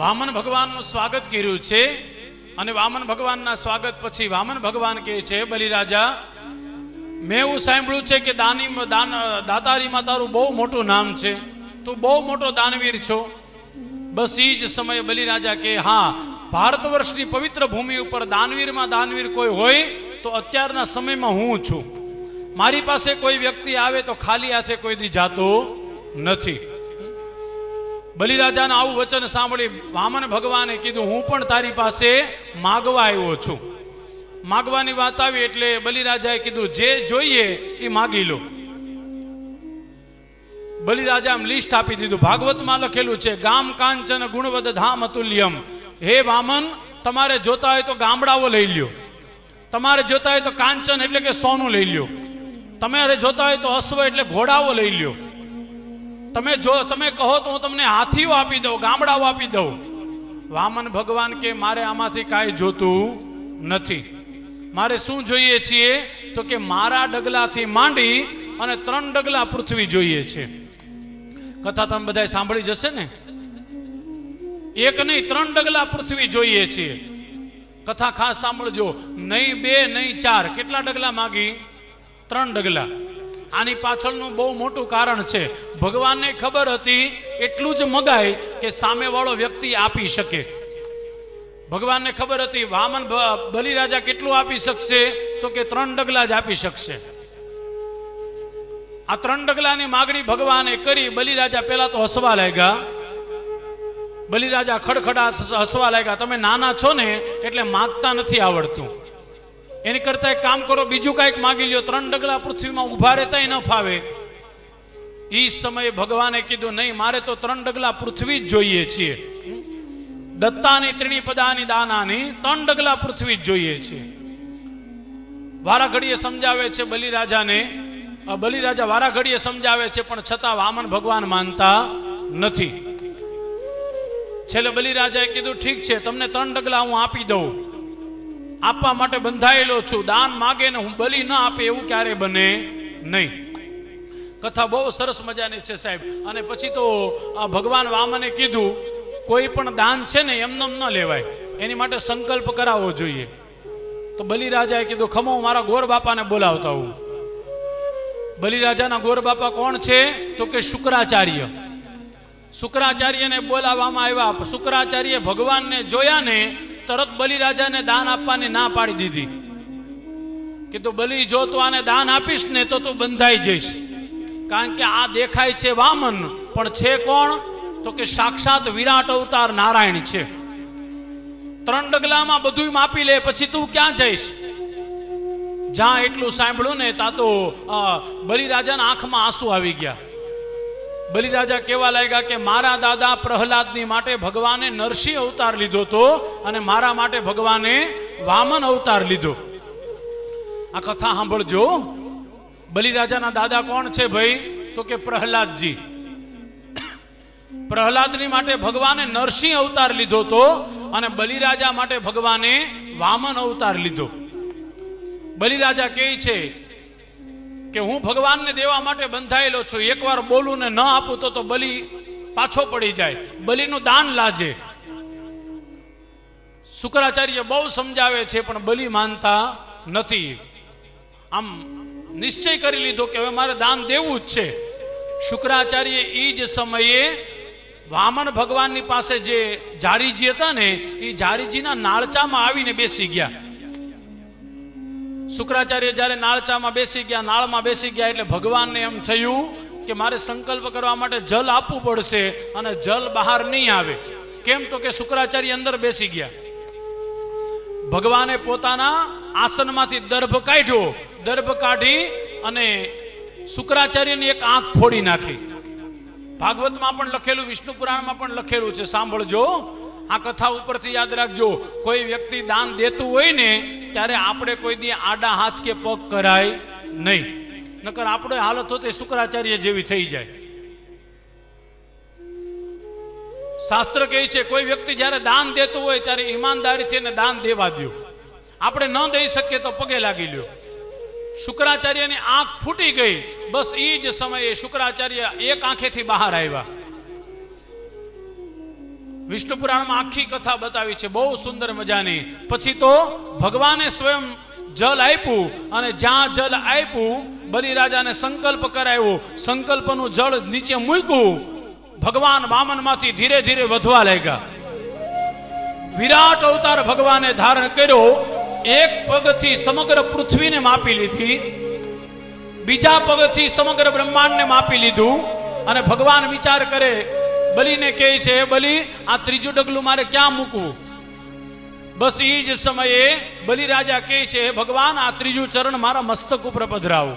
વામન ભગવાનનું સ્વાગત કર્યું છે અને વામન ભગવાનના સ્વાગત પછી વામન ભગવાન કહે છે, બલિરાજા, મેં એવું સાંભળ્યું છે કે દાની દાન દાતારીમાં તારું બહુ મોટું નામ છે. તું બહુ મોટો દાનવીર છો. બસ એ જ સમયે બલિરાજા કે હા, ભારત વર્ષની પવિત્ર ભૂમિ ઉપર દાનવીરમાં દાનવીર કોઈ હોય તો અત્યારના સમયમાં હું છું. મારી પાસે કોઈ વ્યક્તિ આવે તો ખાલી હાથે કોઈ દી જાતો નથી. બલિરાજાના આવું વચન સાંભળી વામન ભગવાને કીધું, હું પણ તારી પાસે માગવા આવ્યો છું. માગવાની વાત આવી એટલે બલિરાજાએ કીધું, જે જોઈએ એ માગી લો. બલિરાજા આમ લિસ્ટ આપી દીધું, ભાગવતમાં લખેલું છે, ગામ કાંચન ગુણવદ ધામ અતુલ્યમ હે વામન, તમારે જોતા હોય તો ગામડાઓ લઈ લ્યો. તમારે જોતા હોય તો કાંચન એટલે કે સોનું લઈ લ્યો. તમારે જોતા હોય તો અશ્વ એટલે ઘોડાઓ લઈ લ્યો. તમે જો, તમે કહો તો હું તમને હાથીઓ આપી દઉં, ગામડાઓ આપી દઉં. વામન ભગવાન કે મારે આમાંથી કાંઈ જોતું નથી. મારે શું જોઈએ છીએ? તો કે મારા ડગલાથી માંડી અને ત્રણ ડગલા પૃથ્વી જોઈએ છે. કથા તમે બધા સાંભળી જશે ને? એક નહીં, ત્રણ ડગલા પૃથ્વી જોઈએ છીએ કથા ખાસ સાંભળજો. નહીં બે, નહીં ચાર. કેટલા ડગલા માગી? ત્રણ ડગલા. આની પાછળનું બહુ મોટું કારણ છે. ભગવાનને ખબર હતી, એટલું જ મગાય કે સામેવાળો વ્યક્તિ આપી શકે. ભગવાનને ખબર હતી, વામન બલિરાજા કેટલું આપી શકશે? તો કે, ત્રણ ડગલા જ આપી શકશે. આ ત્રણ ડગલાની માગણી ભગવાને કરી, બલિરાજા પહેલા તો હસવા લાગ્યા. બલિરાજા ખડખડા હસવા લાગ્યા, તમે નાના છો ને, એટલે માગતા નથી આવડતું. એની કરતા એક કામ કરો, બીજું કાંઈક માગી લ્યો. ત્રણ ડગલા પૃથ્વીમાં ઊભા રહેતા ન ફાવે. એ સમયે ભગવાને કીધું, નહીં, મારે તો ત્રણ ડગલા પૃથ્વી જ જોઈએ છીએ. દત્તાની ત્રિણી પદાની દાનાની ત્રણ ડગલા પૃથ્વી જ જોઈએ છીએ. વારા ઘડીએ સમજાવે છે બલિરાજાને બલિરાજા વારા ઘડીએ સમજાવે છે, પણ છતાં વામન ભગવાન માનતા નથી. છેલ્લે બલિરાજાએ કીધું, ઠીક છે, તમને ત્રણ ડગલા હું આપી દઉં. આપવા માટે બંધાયેલો છું. દાન માગે ને હું બલિ ન આપે એવું ક્યારે બને નહીં. કથા બહુ સરસ મજાની છે સાહેબ. અને પછી તો ભગવાન વામને કીધું, કોઈ પણ દાન છે ને એમને ન લેવાય. એની માટે સંકલ્પ કરાવવો જોઈએ. તો બલિરાજાએ કીધું, ખમો મારા ગોર બાપાને બોલાવતા હું બલિરાજાના ગોર બાપા કોણ છે? તો કે શુક્રાચાર્ય. શુક્રાચાર્યને બોલાવવામાં આવ્યા. શુક્રાચાર્ય ભગવાનને જોયા ને તરત બલિરાજાને દાન આપવાની ના પાડી દીધી. કે તું બલિ, જો તું આને દાન આપીશ ને તો તું બંધાઈ જઈશ. કારણ કે આ દેખાય છે વામન, પણ છે કોણ? તો કે સાક્ષાત વિરાટ અવતાર નારાયણ છે. ત્રણ ડગલામાં બધું માપી લે, પછી તું ક્યાં જઈશ? જ્યાં એટલું સાંભળ્યું ને, ત્યાં તો બલિરાજાના આંખમાં આંસુ આવી ગયા. બલિરાજા કેવા લાગ્યા કે મારા દાદા પ્રહલાદની માટે ભગવાને નરસિંહ અવતાર લીધો તો અને મારા માટે ભગવાને વામન અવતાર લીધો. આ કથા સાંભળજો. બલિરાજાના દાદા કોણ છે ભાઈ? તો કે પ્રહલાદજી. પ્રહલાદની માટે ભગવાને નરસિંહ અવતાર લીધો તો અને બલિરાજા માટે ભગવાને વામન અવતાર લીધો. બલિરાજા કહે છે કે હું ભગવાનને દેવા માટે બંધાયેલો છું, એકવાર બોલું ને ન આપું તો તો બલિ પાછો પડી જાય, બલિનું દાન લાજે. શુક્રાચાર્ય બહુ સમજાવે છે, પણ બલિ માનતા નથી. આમ નિશ્ચય કરી લીધો કે હવે મારે દાન દેવું જ છે. શુક્રાચાર્ય એ જ સમયે વામન ભગવાનની પાસે જે જારીજી હતા ને એ જારીજીના નાળચામાં આવીને બેસી ગયા. શુક્રાચાર્ય જ્યારે નાળચામાં બેસી ગયા, નાળમાં બેસી ગયા એટલે ભગવાનને એમ થયું કે મારે સંકલ્પ કરવા માટે જલ આપવું પડશે અને જલ બહાર નહીં આવે. કેમ તો કે શુક્રાચાર્ય અંદર બેસી ગયા. ભગવાને પોતાના આસનમાંથી દર્ભ કાઢ્યો, દર્ભ કાઢી અને શુક્રાચાર્યની એક આંખ ફોડી નાખી. ભાગવતમાં પણ લખેલું, વિષ્ણુ પુરાણમાં પણ લખેલું છે, સાંભળજો. આ કથા ઉપરથી યાદ રાખજો. કોઈ વ્યક્તિ દાન દેતું હોય ને ત્યારે આપણે કોઈ દી આડા હાથ કે પગ કરાય નહીં. નકર આપણે હાલત હોતે શુક્રાચાર્ય જેવી થઈ જાય. શાસ્ત્ર કહે છે, કોઈ વ્યક્તિ જ્યારે દાન દેતું હોય ત્યારે ઈમાનદારીથી એને દાન દેવા દો. આપણે ન દઈ શકીએ તો પગે લાગી લ્યો. શુક્રાચાર્યની આંખ ફૂટી ગઈ. બસ એ જ સમયે શુક્રાચાર્ય એક આંખેથી બહાર આવ્યા. વિષ્ણુ પુરાણમાં આખી કથા બતાવી છે, બહુ સુંદર મજાની. પછી તો ભગવાને સ્વયં જલ આપ્યું અને જ્યાં જલ આપ્યું, બલિરાજાને સંકલ્પ કરાવ્યો સંકલ્પનું જળ નીચે મૂક્યું. ભગવાન વામનમાંથી ધીરે ધીરે વધવા લાગ્યા. વિરાટ અવતાર ભગવાને ધારણ કર્યો, એક પગથી સમગ્ર પૃથ્વીને માપી લીધી, બીજા પગથી સમગ્ર બ્રહ્માંડને માપી લીધું અને ભગવાન વિચાર કરે બલીને કહે છે "હે બલી, આ ત્રીજું ડગલું મારે ક્યાં મૂકવું? બસ એ જ સમયે બલિરાજા કહે છે "હે ભગવાન, આ ત્રીજું ચરણ મારા મસ્તક ઉપર પધરાવો.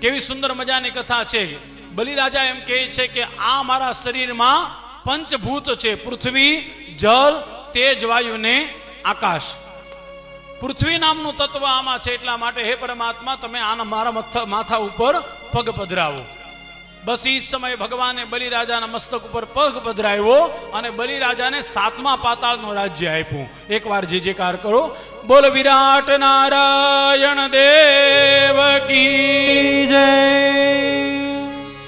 કેવી સુંદર મજાની કથા છે. બલિરાજા એમ કહે છે કે, આ મારા શરીરમાં પંચભૂત છે, પૃથ્વી, જળ, તેજ, વાયુ ને આકાશ. પૃથ્વી નામનું તત્વ આમાં છે એટલા માટે, હે પરમાત્મા, તમે આના મારા માથા ઉપર પગ પધરાવો. બસ એ જ સમયે ભગવાને બલિરાજાના મસ્તક ઉપર પગ પધરાવ્યો અને બલિરાજાને સાતમા પાતાળનું રાજ્ય આપ્યું. એકવાર જે જે કાર બોલ વિરાટ નારાયણ દેવ જય.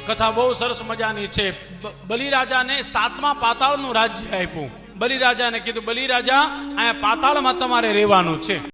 કથા બહુ સરસ મજાની છે. બલિરાજાને સાતમા પાતાળનું રાજ્ય આપ્યું. બલિરાજાને કીધું, બલિરાજા, અહીંયા પાતાળમાં તમારે રહેવાનું છે.